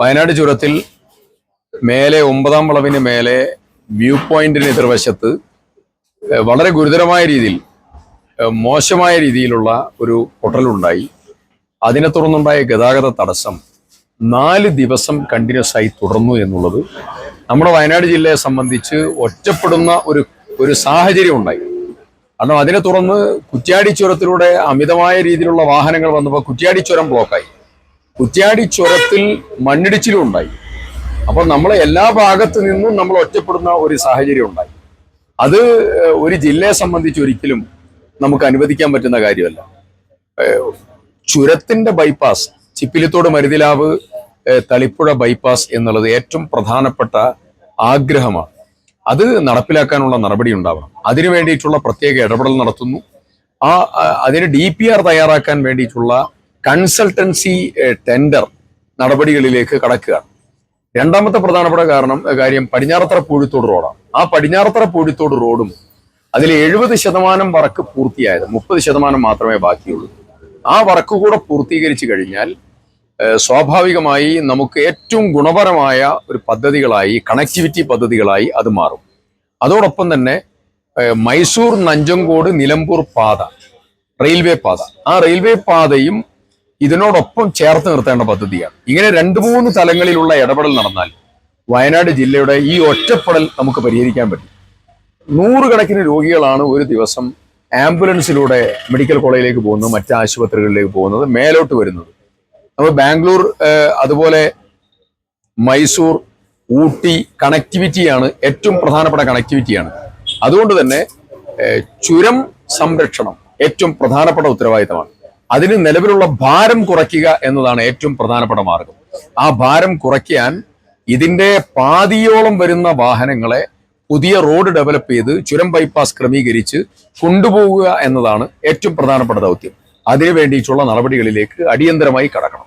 വയനാട് ചുരത്തിൽ മേലെ ഒമ്പതാം വളവിന് മേലെ വ്യൂ പോയിന്റിന് എതിർവശത്ത് വളരെ ഗുരുതരമായ രീതിയിൽ മോശമായ രീതിയിലുള്ള ഒരു പൊട്ടലുണ്ടായി. അതിനെ തുടർന്നുണ്ടായ ഗതാഗത തടസ്സം നാല് ദിവസം കണ്ടിന്യൂസ് ആയി തുടർന്നു എന്നുള്ളത് നമ്മുടെ വയനാട് ജില്ലയെ സംബന്ധിച്ച് ഒറ്റപ്പെടുന്ന ഒരു ഒരു സാഹചര്യം ഉണ്ടായി. കാരണം അതിനെ തുടർന്ന് കുറ്റ്യാടി ചുരത്തിലൂടെ അമിതമായ രീതിയിലുള്ള വാഹനങ്ങൾ വന്നപ്പോൾ കുറ്റ്യാടി ചുരം ബ്ലോക്കായി കുറ്റ്യാടി ചുരത്തിൽ മണ്ണിടിച്ചിലും ഉണ്ടായി. അപ്പോൾ നമ്മൾ എല്ലാ ഭാഗത്തു നിന്നും നമ്മൾ ഒറ്റപ്പെടുന്ന ഒരു സാഹചര്യം ഉണ്ടായി. അത് ഒരു ജില്ലയെ സംബന്ധിച്ച് ഒരിക്കലും നമുക്ക് അനുവദിക്കാൻ പറ്റുന്ന കാര്യമല്ല. ചുരത്തിന്റെ ബൈപ്പാസ് ചിപ്പിലിത്തോട് മരുതിലാവ് തളിപ്പുഴ ബൈപ്പാസ് എന്നുള്ളത് ഏറ്റവും പ്രധാനപ്പെട്ട ആഗ്രഹമാണ്. അത് നടപ്പിലാക്കാനുള്ള നടപടി ഉണ്ടാവണം. അതിനു വേണ്ടിയിട്ടുള്ള പ്രത്യേക ഇടപെടൽ നടത്തുന്നു. ആ, അതിന് ഡി പി ആർ തയ്യാറാക്കാൻ വേണ്ടിയിട്ടുള്ള കൺസൾട്ടൻസി ടെൻഡർ നടപടികളിലേക്ക് കടക്കുക. രണ്ടാമത്തെ പ്രധാനപ്പെട്ട കാരണം കാര്യം പടിഞ്ഞാറത്തറ പൂഴിത്തോട് റോഡാണ്. ആ പടിഞ്ഞാറത്തറ പൂഴിത്തോട് റോഡും അതിൽ എഴുപത് ശതമാനം വർക്ക് പൂർത്തിയായത് മുപ്പത് ശതമാനം മാത്രമേ ബാക്കിയുള്ളൂ. ആ വർക്ക് കൂടെ പൂർത്തീകരിച്ചു കഴിഞ്ഞാൽ സ്വാഭാവികമായി നമുക്ക് ഏറ്റവും ഗുണപരമായ ഒരു പദ്ധതികളായി കണക്ടിവിറ്റി പദ്ധതികളായി അത് മാറും. അതോടൊപ്പം തന്നെ മൈസൂർ നഞ്ചങ്കോട് നിലമ്പൂർ പാത റെയിൽവേ പാത. ആ റെയിൽവേ പാതയും ഇതിനോടൊപ്പം ചേർത്ത് നിർത്തേണ്ട പദ്ധതിയാണ്. ഇങ്ങനെ രണ്ട് മൂന്ന് തലങ്ങളിലുള്ള ഇടപെടൽ നടന്നാൽ വയനാട് ജില്ലയുടെ ഈ ഒറ്റപ്പെടൽ നമുക്ക് പരിഹരിക്കാൻ പറ്റും. നൂറുകണക്കിന് രോഗികളാണ് ഒരു ദിവസം ആംബുലൻസിലൂടെ മെഡിക്കൽ കോളേജിലേക്ക് പോകുന്നത് മറ്റ് ആശുപത്രികളിലേക്ക് പോകുന്നത് മേലോട്ട് വരുന്നത്. നമ്മൾ ബാംഗ്ലൂർ അതുപോലെ മൈസൂർ ഊട്ടി കണക്ടിവിറ്റിയാണ് ഏറ്റവും പ്രധാനപ്പെട്ട കണക്ടിവിറ്റിയാണ് അതുകൊണ്ട് തന്നെ ചുരം സംരക്ഷണം ഏറ്റവും പ്രധാനപ്പെട്ട ഉത്തരവാദിത്തമാണ്. അതിന് നിലവിലുള്ള ഭാരം കുറയ്ക്കുക എന്നതാണ് ഏറ്റവും പ്രധാനപ്പെട്ട മാർഗം. ആ ഭാരം കുറയ്ക്കാൻ ഇതിന്റെ പാതിയോളം വരുന്ന വാഹനങ്ങളെ പുതിയ റോഡ് ഡെവലപ്പ് ചെയ്ത് ചുരം ബൈപ്പാസ് ക്രമീകരിച്ച് കൊണ്ടുപോകുക എന്നതാണ് ഏറ്റവും പ്രധാനപ്പെട്ട ദൗത്യം. അതിനു വേണ്ടിയിട്ടുള്ള നടപടികളിലേക്ക് അടിയന്തരമായി കടക്കണം.